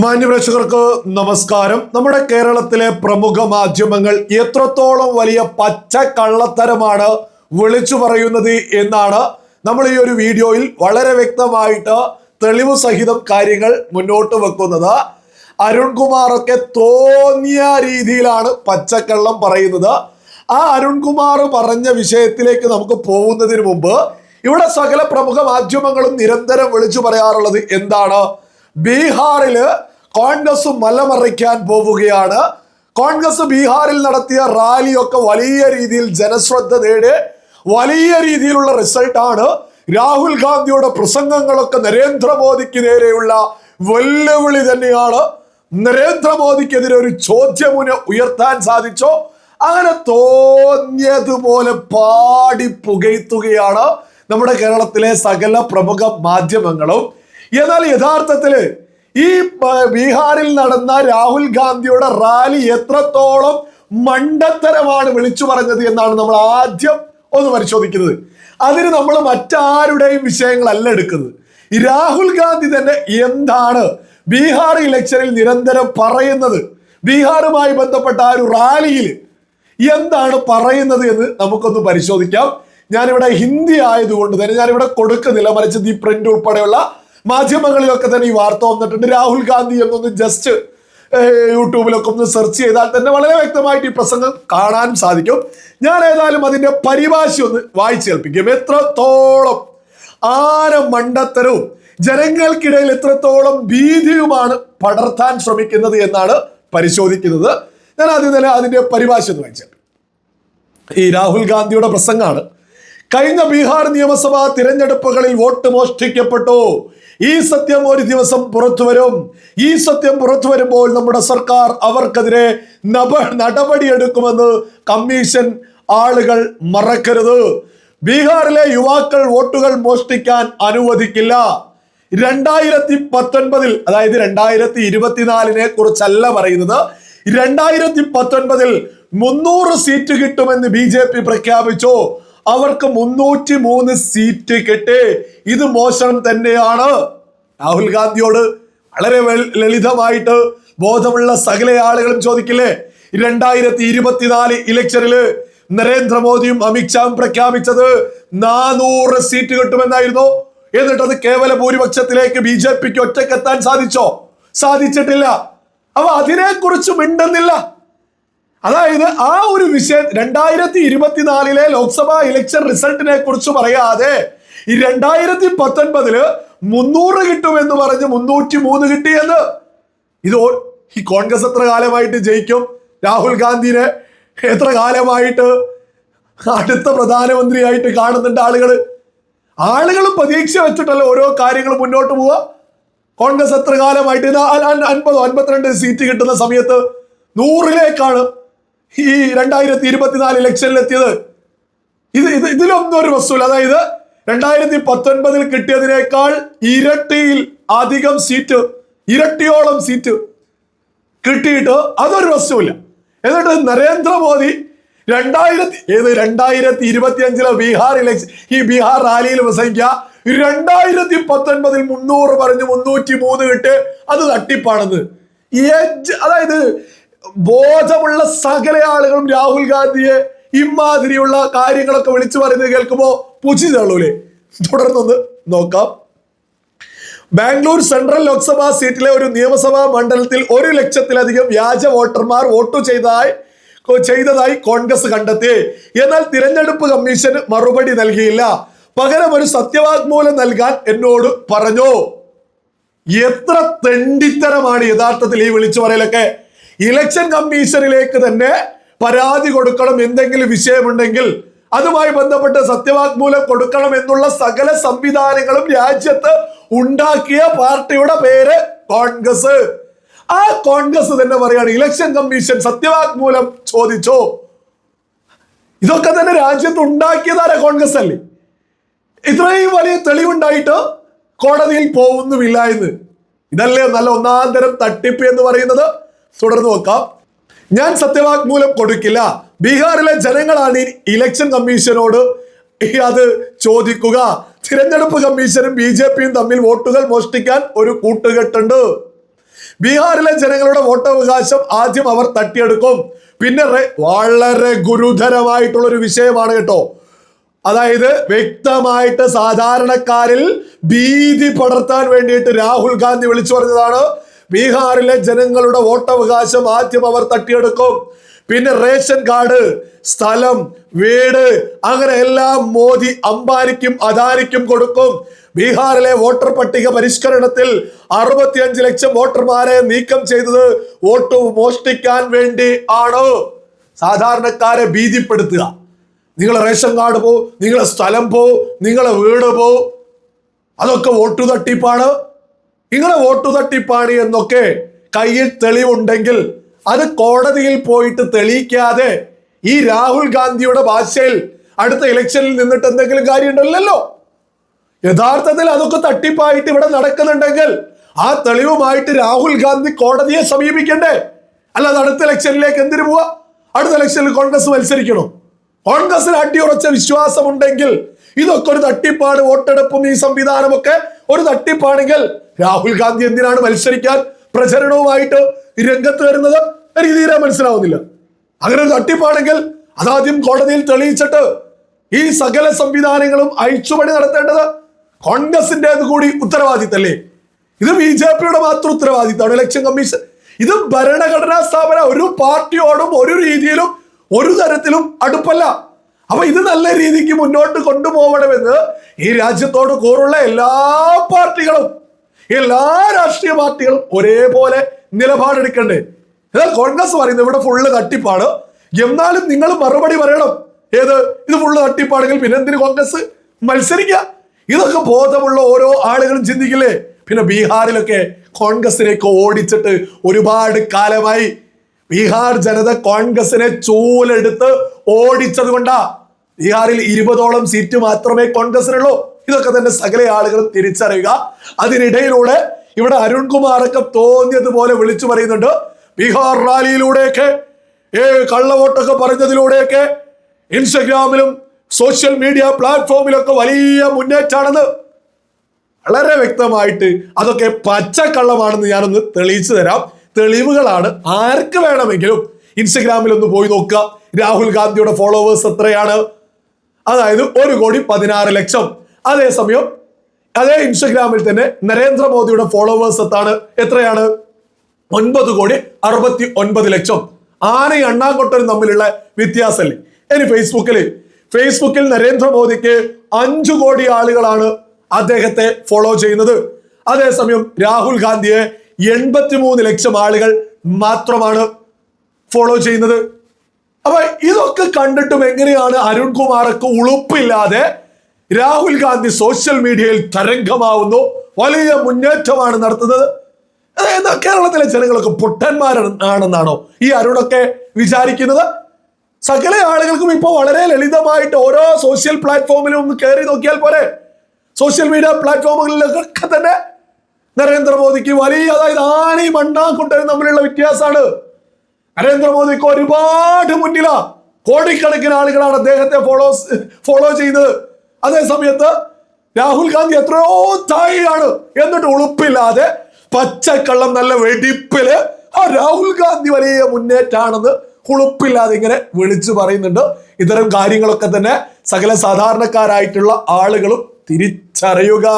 മാന്യപ്രേക്ഷകർക്ക് നമസ്കാരം. നമ്മുടെ കേരളത്തിലെ പ്രമുഖ മാധ്യമങ്ങൾ എത്രത്തോളം വലിയ പച്ച കള്ളത്തരമാണ് വിളിച്ചു പറയുന്നത് എന്നാണ് നമ്മൾ ഈ ഒരു വീഡിയോയിൽ വളരെ വ്യക്തമായിട്ട് തെളിവ് സഹിതം കാര്യങ്ങൾ മുന്നോട്ട് വെക്കുന്നത്. അരുൺകുമാറൊക്കെ തോന്നിയ രീതിയിലാണ് പച്ചക്കള്ളം പറയുന്നത്. ആ അരുൺകുമാർ പറഞ്ഞ വിഷയത്തിലേക്ക് നമുക്ക് പോകുന്നതിന് മുമ്പ് ഇവിടെ സകല പ്രമുഖ മാധ്യമങ്ങളും നിരന്തരം വിളിച്ചു പറയാറുള്ളത് എന്താണ്? ബീഹാറിൽ കോൺഗ്രസ് മലമറിക്കാൻ പോവുകയാണ്. കോൺഗ്രസ് ബീഹാറിൽ നടത്തിയ റാലിയൊക്കെ വലിയ രീതിയിൽ ജനശ്രദ്ധ നേടി വലിയ രീതിയിലുള്ള റിസൾട്ടാണ്. രാഹുൽ ഗാന്ധിയുടെ പ്രസംഗങ്ങളൊക്കെ നരേന്ദ്രമോദിക്ക് നേരെയുള്ള വെല്ലുവിളി തന്നെയാണ്. നരേന്ദ്രമോദിക്കെതിരെ ഒരു ചോദ്യമുന ഉയർത്താൻ സാധിച്ചോ? അങ്ങനെ തോന്നിയതുപോലെ പാടി പുകയ്ത്തുകയാണ് നമ്മുടെ കേരളത്തിലെ സകല പ്രമുഖ മാധ്യമങ്ങളും. എന്നാൽ യഥാർത്ഥത്തിൽ ഈ ബീഹാറിൽ നടന്ന രാഹുൽ ഗാന്ധിയുടെ റാലി എത്രത്തോളം മണ്ടത്തരമാണ് വിളിച്ചു പറഞ്ഞത് എന്നാണ് നമ്മൾ ആദ്യം ഒന്ന് പരിശോധിക്കുന്നത്. അതിന് നമ്മൾ മറ്റാരുടെയും വിഷയങ്ങളല്ല എടുക്കുന്നത്. രാഹുൽ ഗാന്ധി തന്നെ എന്താണ് ബീഹാർ ഇലക്ഷനിൽ നിരന്തരം പറയുന്നത്? ബീഹാറുമായി ബന്ധപ്പെട്ട ആ ഒരു റാലിയിൽ എന്താണ് പറയുന്നത് എന്ന് നമുക്കൊന്ന് പരിശോധിക്കാം. ഞാനിവിടെ ഹിന്ദി ആയതുകൊണ്ട് തന്നെ ഞാനിവിടെ കൊടുക്കുന്നില്ല മറിച്ച് ദി പ്രിന്റ് ഉൾപ്പെടെയുള്ള മാധ്യമങ്ങളിലൊക്കെ തന്നെ ഈ വാർത്ത വന്നിട്ടുണ്ട്. രാഹുൽ ഗാന്ധി എന്നൊന്ന് ജസ്റ്റ് യൂട്യൂബിലൊക്കെ ഒന്ന് സെർച്ച് ചെയ്താൽ തന്നെ വളരെ വ്യക്തമായിട്ട് ഈ പ്രസംഗം കാണാൻ സാധിക്കും. ഞാൻ ഏതായാലും അതിന്റെ പരിഭാഷ ഒന്ന് വായിച്ചു കേൾപ്പിക്കും. എത്രത്തോളം ആന മണ്ടത്തരവും ജനങ്ങൾക്കിടയിൽ എത്രത്തോളം ഭീതിയുമാണ് പടർത്താൻ ശ്രമിക്കുന്നത് എന്നാണ് പരിശോധിക്കുന്നത്. ഞാൻ ആദ്യം തന്നെ അതിന്റെ പരിഭാഷ ഒന്ന് വായിച്ചു ഈ രാഹുൽ ഗാന്ധിയുടെ പ്രസംഗമാണ് കഴിഞ്ഞ ബീഹാർ നിയമസഭാ തിരഞ്ഞെടുപ്പുകളിൽ വോട്ട് മോഷ്ടിക്കപ്പെട്ടു. ഈ സത്യം ഒരു ദിവസം പുറത്തു വരും. ഈ സത്യം പുറത്തു വരുമ്പോൾ നമ്മുടെ സർക്കാർ അവർക്കെതിരെ നപ നടപടിയെടുക്കുമെന്ന് കമ്മീഷൻ ആളുകൾ മറക്കരുത്. ബീഹാറിലെ യുവാക്കൾ വോട്ടുകൾ മോഷ്ടിക്കാൻ അനുവദിക്കില്ല. രണ്ടായിരത്തി പത്തൊൻപതിൽ അതായത് രണ്ടായിരത്തി ഇരുപത്തിനാലിനെ കുറിച്ചല്ല പറയുന്നത് രണ്ടായിരത്തി പത്തൊൻപതിൽ മുന്നൂറ് സീറ്റ് കിട്ടുമെന്ന് ബി ജെ പി പ്രഖ്യാപിച്ചു. അവർക്ക് മുന്നൂറ്റി മൂന്ന് സീറ്റ് കിട്ടി. ഇത് മോശം തന്നെയാണ്. രാഹുൽ ഗാന്ധിയോട് വളരെ ലളിതമായിട്ട് ബോധമുള്ള സകല ആളുകളും ചോദിക്കില്ലേ? രണ്ടായിരത്തി ഇരുപത്തിനാല് ഇലക്ഷനിൽ നരേന്ദ്രമോദിയും അമിത്ഷായും പ്രഖ്യാപിച്ചത് നാനൂറ് സീറ്റ് കിട്ടുമെന്നായിരുന്നു. എന്നിട്ട് അത് കേവല ഭൂരിപക്ഷത്തിലേക്ക് ബി ജെ പിക്ക് ഒറ്റക്കെത്താൻ സാധിച്ചോ? സാധിച്ചിട്ടില്ല. അപ്പൊ അതിനെക്കുറിച്ച് മിണ്ടുന്നില്ല. അതായത് ആ ഒരു വിഷയം രണ്ടായിരത്തി ഇരുപത്തിനാലിലെ ലോക്സഭാ ഇലക്ഷൻ റിസൾട്ടിനെ കുറിച്ച് പറയാതെ ഈ രണ്ടായിരത്തി പത്തൊൻപതിൽ മുന്നൂറ് കിട്ടുമെന്ന് പറഞ്ഞ് മുന്നൂറ്റി മൂന്ന് കിട്ടിയെന്ന്. ഇത് ഈ കോൺഗ്രസ് എത്ര കാലമായിട്ട് ജയിക്കും? രാഹുൽ ഗാന്ധിനെ എത്ര കാലമായിട്ട് അടുത്ത പ്രധാനമന്ത്രിയായിട്ട് കാണുന്നുണ്ട് ആളുകൾ ആളുകൾ പ്രതീക്ഷ വെച്ചിട്ടല്ല ഓരോ കാര്യങ്ങൾ മുന്നോട്ട് പോവുക? കോൺഗ്രസ് എത്ര കാലമായിട്ട് അൻപതോ അൻപത്തിരണ്ട് സീറ്റ് കിട്ടുന്ന സമയത്ത് നൂറിലേക്കാണ് ഈ രണ്ടായിരത്തി ഇരുപത്തിനാല് ഇലക്ഷനിൽ എത്തിയത്. ഇത് ഇത് ഇതിലൊന്നും ഒരു വസ്തുവില്ല. അതായത് രണ്ടായിരത്തി പത്തൊൻപതിൽ കിട്ടിയതിനേക്കാൾ ഇരട്ടിയിൽ അധികം സീറ്റ് ഇരട്ടിയോളം സീറ്റ് കിട്ടിയിട്ട് അതൊരു വസ്തുവില്ല. എന്നിട്ട് നരേന്ദ്രമോദി രണ്ടായിരത്തി ഏത് രണ്ടായിരത്തി ഇരുപത്തി അഞ്ചിലെ ബീഹാർ ഇലക്ഷൻ ഈ ബീഹാർ റാലിയിൽ പ്രസംഗിക്കുക രണ്ടായിരത്തി പത്തൊൻപതിൽ മുന്നൂറ് പറഞ്ഞ് മുന്നൂറ്റി മൂന്ന് കിട്ടി. അത് തട്ടിപ്പാണെന്ന് എജ് അതായത് ബോധമുള്ള സകല ആളുകളും രാഹുൽ ഗാന്ധിയെ ഇമാതിരിയുള്ള കാര്യങ്ങളൊക്കെ വിളിച്ചു പറയുന്നത് കേൾക്കുമ്പോ പുച്ചി തള്ളൂലേ? നോക്കാം. ബാംഗ്ലൂർ സെൻട്രൽ ലോക്സഭാ സീറ്റിലെ ഒരു നിയമസഭാ മണ്ഡലത്തിൽ ഒരു ലക്ഷത്തിലധികം വ്യാജ വോട്ടർമാർ വോട്ട് ചെയ്തതായി ചെയ്തതായി കോൺഗ്രസ് കണ്ടെത്തി. എന്നാൽ തിരഞ്ഞെടുപ്പ് കമ്മീഷൻ മറുപടി നൽകിയില്ല. പകരം ഒരു സത്യവാഗ്മൂലം നൽകാൻ എന്നോട് പറഞ്ഞു. എത്ര തെണ്ടിത്തരമാണ് യഥാർത്ഥത്തിൽ ഈ വിളിച്ചു പറയലൊക്കെ. ഇലക്ഷൻ കമ്മീഷനിലേക്ക് തന്നെ പരാതി കൊടുക്കണം എന്തെങ്കിലും വിഷയമുണ്ടെങ്കിൽ അതുമായി ബന്ധപ്പെട്ട് സത്യവാങ്മൂലം കൊടുക്കണം എന്നുള്ള സകല സംവിധാനങ്ങളും രാജ്യത്ത് ഉണ്ടാക്കിയ പാർട്ടിയുടെ പേര് കോൺഗ്രസ്. ആ കോൺഗ്രസ് തന്നെ പറയാണ് ഇലക്ഷൻ കമ്മീഷൻ സത്യവാങ്മൂലം ചോദിച്ചോ? ഇതൊക്കെ തന്നെ രാജ്യത്ത് ഉണ്ടാക്കിയതാരാ കോൺഗ്രസ് അല്ലേ? ഇത്രയും വലിയ തെളിവുണ്ടായിട്ട് കോടതിയിൽ പോകുന്നുമില്ല എന്ന്. ഇതല്ലേ നല്ല ഒന്നാം തരം തട്ടിപ്പ് എന്ന് പറയുന്നത്? തുടർന്ന് നോക്കാം. ഞാൻ സത്യവാങ്മൂലം കൊടുക്കില്ല. ബീഹാറിലെ ജനങ്ങളാണ് ഈ ഇലക്ഷൻ കമ്മീഷനോട് അത് ചോദിക്കുക. തിരഞ്ഞെടുപ്പ് കമ്മീഷനും ബി ജെ പിയും തമ്മിൽ വോട്ടുകൾ മോഷ്ടിക്കാൻ ഒരു കൂട്ടുകെട്ടുണ്ട്. ബീഹാറിലെ ജനങ്ങളുടെ വോട്ടവകാശം ആദ്യം അവർ തട്ടിയെടുക്കും. പിന്നെ വളരെ ഗുരുതരമായിട്ടുള്ള ഒരു വിഷയമാണ് കേട്ടോ. അതായത് വ്യക്തമായിട്ട് സാധാരണക്കാരിൽ ഭീതി പടർത്താൻ വേണ്ടിയിട്ട് രാഹുൽ ഗാന്ധി വിളിച്ചു പറഞ്ഞതാണ്. ബീഹാറിലെ ജനങ്ങളുടെ വോട്ടവകാശം ആദ്യം അവർ തട്ടിയെടുക്കും. പിന്നെ റേഷൻ കാർഡ് സ്ഥലം വീട് അങ്ങനെ എല്ലാം മോദി അംബാനിക്കും അദാനിക്കും കൊടുക്കും. ബീഹാറിലെ വോട്ടർ പട്ടിക പരിഷ്കരണത്തിൽ അറുപത്തിയഞ്ച് ലക്ഷം വോട്ടർമാരെ നീക്കം ചെയ്തത് വോട്ട് മോഷ്ടിക്കാൻ വേണ്ടി ആണോ. സാധാരണക്കാരെ ഭീതിപ്പെടുത്തുക. നിങ്ങളെ റേഷൻ കാർഡ് പോ നിങ്ങളെ സ്ഥലം പോ നിങ്ങളെ വീട് പോ. അതൊക്കെ വോട്ടു തട്ടിപ്പാണ്. നിങ്ങളെ വോട്ട് തട്ടിപ്പാണ് എന്നൊക്കെ കയ്യിൽ തെളിവുണ്ടെങ്കിൽ അത് കോടതിയിൽ പോയിട്ട് തെളിയിക്കാതെ ഈ രാഹുൽ ഗാന്ധിയുടെ ഭാഷയിൽ അടുത്ത ഇലക്ഷനിൽ നിന്നിട്ട് എന്തെങ്കിലും കാര്യമുണ്ടല്ലോ യഥാർത്ഥത്തിൽ അതൊക്കെ തട്ടിപ്പായിട്ട് ഇവിടെ നടക്കുന്നുണ്ടെങ്കിൽ ആ തെളിവുമായിട്ട് രാഹുൽ ഗാന്ധി കോടതിയെ സമീപിക്കണ്ടേ? അല്ലാതെ അടുത്ത ഇലക്ഷനിലേക്ക് എന്തിനു പോവാ? അടുത്ത ഇലക്ഷനിൽ കോൺഗ്രസ് മത്സരിക്കണോ? കോൺഗ്രസിന് അടിയുറച്ച വിശ്വാസമുണ്ടെങ്കിൽ ഇതൊക്കെ ഒരു തട്ടിപ്പാട് വോട്ടെടുപ്പും ഈ സംവിധാനമൊക്കെ ഒരു തട്ടിപ്പാണെങ്കിൽ രാഹുൽ ഗാന്ധി എന്തിനാണ് മത്സരിക്കാൻ പ്രചരണവുമായിട്ട് രംഗത്ത് വരുന്നത്? എനിക്ക് തീരെ മനസ്സിലാവുന്നില്ല. അങ്ങനെ ഒരു തട്ടിപ്പാണെങ്കിൽ അതാദ്യം കോടതിയിൽ തെളിയിച്ചിട്ട് ഈ സകല സംവിധാനങ്ങളും അഴിച്ചുപണി നടത്തേണ്ടത് കോൺഗ്രസിന്റേത് കൂടി ഉത്തരവാദിത്തല്ലേ? ഇത് ബി ജെ പിയുടെ മാത്രം ഉത്തരവാദിത്തമാണ്. Election commission. ഇത് ഭരണഘടനാ സ്ഥാപന ഒരു പാർട്ടിയോടും ഒരു രീതിയിലും ഒരു തരത്തിലും അടുപ്പല്ല. അപ്പൊ ഇത് നല്ല രീതിക്ക് മുന്നോട്ട് കൊണ്ടുപോകണമെന്ന് ഈ രാജ്യത്തോട് കൂറുള്ള എല്ലാ പാർട്ടികളും എല്ലാ രാഷ്ട്രീയ പാർട്ടികളും ഒരേപോലെ നിലപാടെടുക്കണ്ടേ. എന്നാൽ കോൺഗ്രസ് പറയുന്നത് ഇവിടെ ഫുള്ള് തട്ടിപ്പാണ്. എന്നാലും നിങ്ങൾ മറുപടി പറയണം. ഏത്? ഇത് ഫുള്ള് തട്ടിപ്പാണെങ്കിൽ പിന്നെ എന്തിന് കോൺഗ്രസ് മത്സരിക്കുക ഇതൊക്കെ ബോധമുള്ള ഓരോ ആളുകളും ചിന്തിക്കില്ലേ? പിന്നെ ബീഹാറിലൊക്കെ കോൺഗ്രസിലേക്ക് ഓടിച്ചിട്ട് ഒരുപാട് കാലമായി ബീഹാർ ജനത കോൺഗ്രസിനെ ചൂലെടുത്ത് ഓടിച്ചത് കൊണ്ടാ. ബീഹാറിൽ ഇരുപതോളം സീറ്റ് മാത്രമേ കോൺഗ്രസിനുള്ളൂ. ഇതൊക്കെ തന്നെ സകല ആളുകളും തിരിച്ചറിയുക. അതിനിടയിലൂടെ ഇവിടെ അരുൺകുമാറൊക്കെ തോന്നിയതുപോലെ വിളിച്ചു പറയുന്നുണ്ട്. ബീഹാർ റാലിയിലൂടെയൊക്കെ ഏ കള്ളവോട്ടൊക്കെ പറഞ്ഞതിലൂടെയൊക്കെ ഇൻസ്റ്റഗ്രാമിലും സോഷ്യൽ മീഡിയ പ്ലാറ്റ്ഫോമിലൊക്കെ വലിയ മുന്നേറ്റാണെന്ന് വളരെ വ്യക്തമായിട്ട് അതൊക്കെ പച്ചക്കള്ളമാണെന്ന് ഞാനൊന്ന് തെളിയിച്ചു തരാം. തെളിവുകളാണ് ആർക്ക് വേണമെങ്കിലും ഇൻസ്റ്റഗ്രാമിൽ ഒന്ന് പോയി നോക്കുക. രാഹുൽ ഗാന്ധിയുടെ ഫോളോവേഴ്സ് എത്രയാണ്? അതായത് ഒരു കോടി പതിനാറ് ലക്ഷം. അതേസമയം അതേ ഇൻസ്റ്റഗ്രാമിൽ തന്നെ നരേന്ദ്രമോദിയുടെ ഫോളോവേഴ്സ് എത്താണ്? എത്രയാണ്? ഒൻപത് കോടി അറുപത്തി ഒൻപത് ലക്ഷം. ആനയും അണ്ണാങ്കൊട്ടനും തമ്മിലുള്ള വ്യത്യാസമല്ലേ ഇനി ഫേസ്ബുക്കിൽ ഫേസ്ബുക്കിൽ നരേന്ദ്രമോദിക്ക് അഞ്ചു കോടി ആളുകളാണ് അദ്ദേഹത്തെ ഫോളോ ചെയ്യുന്നത്. അതേസമയം രാഹുൽ ഗാന്ധിയെ എൺപത്തിമൂന്ന് ലക്ഷം ആളുകൾ മാത്രമാണ് ഫോളോ ചെയ്യുന്നത്. അപ്പൊ ഇതൊക്കെ കണ്ടിട്ടും എങ്ങനെയാണ് അരുൺകുമാറൊക്കെ ഉളുപ്പില്ലാതെ രാഹുൽ ഗാന്ധി സോഷ്യൽ മീഡിയയിൽ തരംഗമാവുന്നു. വലിയ മുന്നേറ്റമാണ് നടത്തുന്നത്. അതായത് കേരളത്തിലെ ജനങ്ങളൊക്കെ പൊട്ടന്മാരാണെന്നാണോ ഈ അരുണൊക്കെ വിചാരിക്കുന്നത്? സകല ആളുകൾക്കും ഇപ്പൊ വളരെ ലളിതമായിട്ട് ഓരോ സോഷ്യൽ പ്ലാറ്റ്ഫോമിലും ഒന്ന് കയറി നോക്കിയാൽ പോരെ. സോഷ്യൽ മീഡിയ പ്ലാറ്റ്ഫോമുകളിലൊക്കെ തന്നെ നരേന്ദ്രമോദിക്ക് വലിയ അതായത് ആനയും കുട്ടനും തമ്മിലുള്ള വ്യത്യാസമാണ് നരേന്ദ്രമോദിക്ക് ഒരുപാട് മുന്നിലാ കോടിക്കണക്കിന് ആളുകളാണ് അദ്ദേഹത്തെ ഫോളോ ഫോളോ ചെയ്ത്. അതേ സമയത്ത് രാഹുൽ ഗാന്ധി എത്രയോ താഴെയാണ് എന്നിട്ട് ഉളുപ്പില്ലാതെ പച്ചക്കള്ളം നല്ല വെടിപ്പിൽ ആ രാഹുൽ ഗാന്ധി വലിയ മുന്നേറ്റാണെന്ന് ഉളുപ്പില്ലാതെ ഇങ്ങനെ വിളിച്ചു പറയുന്നുണ്ട്. ഇത്തരം കാര്യങ്ങളൊക്കെ തന്നെ സകല സാധാരണക്കാരായിട്ടുള്ള ആളുകളും തിരിച്ചറിയുക.